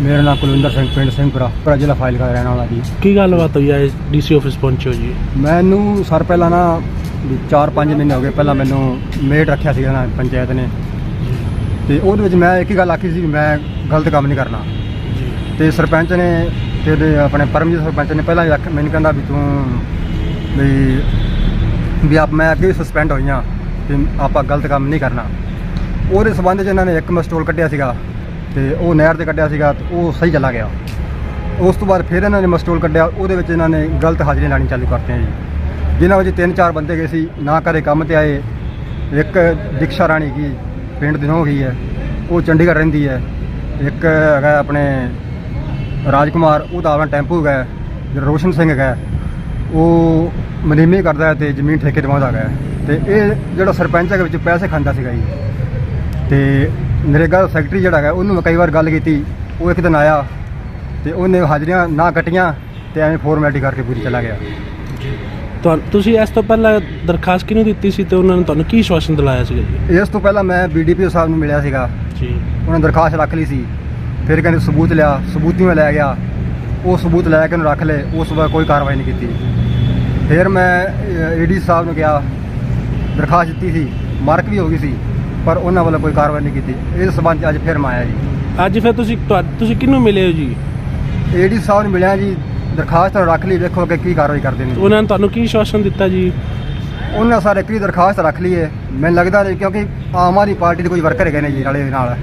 ਮੇਰਾ ਨਾਮ ਕੁਲਵਿੰਦਰ ਸਿੰਘ ਪਿੰਡ ਸਿੰਘਪੁਰਾ ਪੁਰਾ ਜ਼ਿਲ੍ਹਾ ਫਾਜ਼ਿਲਕਾ ਦਾ ਰਹਿਣ ਵਾਲਾ ਜੀ। ਕੀ ਗੱਲਬਾਤ ਹੋਈ ਹੈ ਡੀਸੀ ਆਫਿਸ ਪਹੁੰਚੇ ਹੋ ਜੀ। ਮੈਨੂੰ ਸਰ ਪਹਿਲਾਂ ਨਾ 4-5 ਮਹੀਨੇ ਹੋ ਗਏ ਪਹਿਲਾਂ ਮੈਨੂੰ ਮੇਟ ਰੱਖਿਆ ਸੀਗਾ ਨਾ ਪੰਚਾਇਤ ਨੇ। ਤੇ ਉਹਦੇ ਵਿੱਚ ਮੈਂ ਇੱਕ ਹੀ ਗੱਲ ਆਖੀ ਸੀ ਵੀ ਮੈਂ ਗਲਤ ਕੰਮ ਨਹੀਂ ਕਰਨਾ। ਜੀ। ਤੇ ਸਰਪੰਚ ਨੇ ਤੇ ਆਪਣੇ ਪਰਮਜੀਤ ਸਰਪੰਚ ਨੇ ਪਹਿਲਾਂ ਹੀ ਮੈਨੂੰ ਕਹਿੰਦਾ ਵੀ ਤੂੰ ਵੀ ਵੀ ਆਪ ਮੈਂ ਅੱਗੇ ਸਸਪੈਂਡ ਹੋਈਆਂ ਤੇ ਆਪਾਂ ਗਲਤ ਕੰਮ ਨਹੀਂ ਕਰਨਾ। ਉਹਦੇ ਸਬੰਧ 'ਚ ਇਹਨਾਂ ਨੇ ਇੱਕ ਮਸਟੋਲ ਕੱਢਿਆ ਸੀਗਾ। ਤੇ ਉਹ ਨਹਿਰ ਤੇ ਕੱਢਿਆ ਸੀਗਾ ਤੇ ਉਹ ਸਹੀ ਚਲਾ ਗਿਆ। ਉਸ ਤੋਂ ਬਾਅਦ ਫਿਰ ਇਹਨਾਂ ਨੇ ਮਸਟੋਲ ਕੱਢਿਆ, ਉਹਦੇ ਵਿੱਚ ਇਹਨਾਂ ਨੇ ਗਲਤ ਹਾਜ਼ਰੀਆਂ ਲਾਣੀ ਚਾਲੂ ਕਰਤੀਆਂ ਜੀ। ਜਿਨ੍ਹਾਂ ਵਿੱਚ ਤਿੰਨ ਚਾਰ ਬੰਦੇ ਗਏ ਸੀ, ਨਾ ਕਦੇ ਕੰਮ ਤੇ ਆਏ, ਇੱਕ ਦਿਕਸ਼ਾ ਰਾਣੀ ਕੀ ਪਿੰਡ ਦੀ ਹੋ ਗਈ ਹੈ, ਉਹ ਚੰਡੀਗੜ੍ਹ ਰਹਿੰਦੀ ਹੈ, ਇੱਕ ਹੈਗਾ ਆਪਣੇ ਰਾਜਕੁਮਾਰ ਉਹਦਾ ਆਪਣਾ ਟੈਂਪੂ ਹੈਗਾ, ਜਿਹੜਾ ਰੋਸ਼ਨ ਸਿੰਘ ਹੈਗਾ, ਉਹ ਮਨੀਮੇ ਕਰਦਾ ਹੈ ਤੇ ਜ਼ਮੀਨ ਠੇਕੇ ਦਵਾਉਂਦਾ ਹੈਗਾ ਤੇ ਇਹ ਜਿਹੜਾ ਸਰਪੰਚ ਹੈਗਾ ਵਿੱਚ ਪੈਸੇ ਖਾਂਦਾ ਸੀਗਾ ਜੀ। ਤੇ ਨਰੇਗਾ ਦਾ ਸੈਕਟਰੀ ਜਿਹੜਾ ਹੈਗਾ ਉਹਨੂੰ ਮੈਂ ਕਈ ਵਾਰ ਗੱਲ ਕੀਤੀ ਉਹ ਇੱਕ ਦਿਨ ਆਇਆ ਤੇ ਉਹਨੇ ਹਾਜ਼ਰੀਆਂ ਨਾ ਕੱਟੀਆਂ ਤੇ ਐਵੇਂ ਫਾਰਮੈਲਿਟੀ ਕਰਕੇ ਪੂਰੀ ਚਲਾ ਗਿਆ। ਤੁਹਾਨੂੰ ਤੁਸੀਂ ਇਸ ਤੋਂ ਪਹਿਲਾਂ ਦਰਖਾਸਤ ਕਿਹਨੂੰ ਦਿੱਤੀ ਸੀ ਤੇ ਉਹਨਾਂ ਨੇ ਤੁਹਾਨੂੰ ਕੀ ਸ਼ਵਾਸਨ ਦਿਲਾਇਆ ਸੀਗਾ ਜੀ? ਇਸ ਤੋਂ ਪਹਿਲਾਂ ਮੈਂ ਬੀਡੀਪੀਓ ਸਾਹਿਬ ਨੂੰ ਮਿਲਿਆ ਸੀਗਾ। ਜੀ। ਉਹਨਾਂ ਦਰਖਾਸਤ ਰੱਖ ਲਈ ਸੀ। ਫਿਰ ਕਹਿੰਦੇ ਸਬੂਤ ਲਿਆ ਸਬੂਤੀ ਮੈਂ ਲੈ ਗਿਆ? ਉਹ ਸਬੂਤ ਲੈ ਕੇ ਉਹਨੂੰ ਰੱਖ ਲਏ ਉਸ ਬਾਅਦ ਕੋਈ ਕਾਰਵਾਈ ਨਹੀਂ ਕੀਤੀ। ਫਿਰ ਮੈਂ ਏਡੀ ਸਾਹਿਬ ਨੂੰ ਕਿਹਾ ਦਰਖਾਸਤ ਦਿੱਤੀ ਸੀ ਮਾਰਕ ਵੀ ਹੋ ਗਈ ਸੀ। ਪਰ ਉਹਨਾਂ ਵੱਲੋਂ ਕੋਈ ਕਾਰਵਾਈ ਨਹੀਂ ਕੀਤੀ। ਇਸ ਸਬੰਧ 'ਚ ਅੱਜ ਫਿਰ ਮੈਂ ਆਇਆ ਜੀ। ਅੱਜ ਫਿਰ ਤੁਸੀਂ ਤੁਹਾ- ਤੁਸੀਂ ਕਿਹਨੂੰ ਮਿਲੇ ਹੋ ਜੀ? ਏਡੀ ਸਾਹਿਬ ਨੂੰ ਮਿਲਿਆ ਜੀ ਦਰਖਾਸਤ ਰੱਖ ਲਈ ਵੇਖੋ ਅੱਗੇ ਕੀ ਕਾਰਵਾਈ ਕਰਦੇ ਨੇ। ਉਹਨਾਂ ਨੇ ਤੁਹਾਨੂੰ ਕੀ ਸ਼ਵਾਸਨ ਦਿੱਤਾ ਜੀ? ਉਹਨਾਂ ਸਾਰੇ ਦੀ ਦਰਖਾਸਤ ਰੱਖ ਲਈ ਹੈ ਮੈਨੂੰ ਲੱਗਦਾ ਨਹੀਂ ਕਿਉਂਕਿ ਆਮ ਆਦਮੀ ਪਾਰਟੀ ਦੇ ਕੋਈ ਵਰਕਰ ਹੈਗੇ ਨੇ ਜੀ ਨਾਲੇ ਨਾਲ।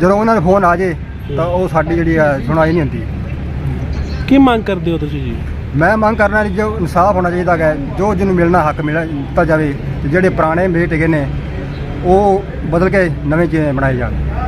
ਜਦੋਂ ਉਹਨਾਂ ਦਾ ਫੋਨ ਆ ਜੇ ਤਾਂ ਉਹ ਸਾਡੀ ਜਿਹੜੀ ਆ ਸੁਣਾਈ ਨਹੀਂ ਹੁੰਦੀ। ਕੀ ਮੰਗ ਕਰਦੇ ਹੋ ਤੁਸੀਂ ਜੀ? ਮੈਂ ਮੰਗ ਕਰਨਾ ਜੀ ਜੋ ਇਨਸਾਫ ਹੋਣਾ ਚਾਹੀਦਾ ਹੈ ਜੋ ਜਿਹਨੂੰ ਮਿਲਣਾ ਹੱਕ ਮਿਲ ਦਿੱਤਾ ਜਾਵੇ ਤੇ ਜਿਹੜੇ ਪੁਰਾਣੇ ਮੇਟ ਹੈਗੇ ਨੇ ਉਹ ਬਦਲ ਕੇ ਨਵੇਂ ਚੇਂਜ ਬਣਾਏ ਜਾਣ।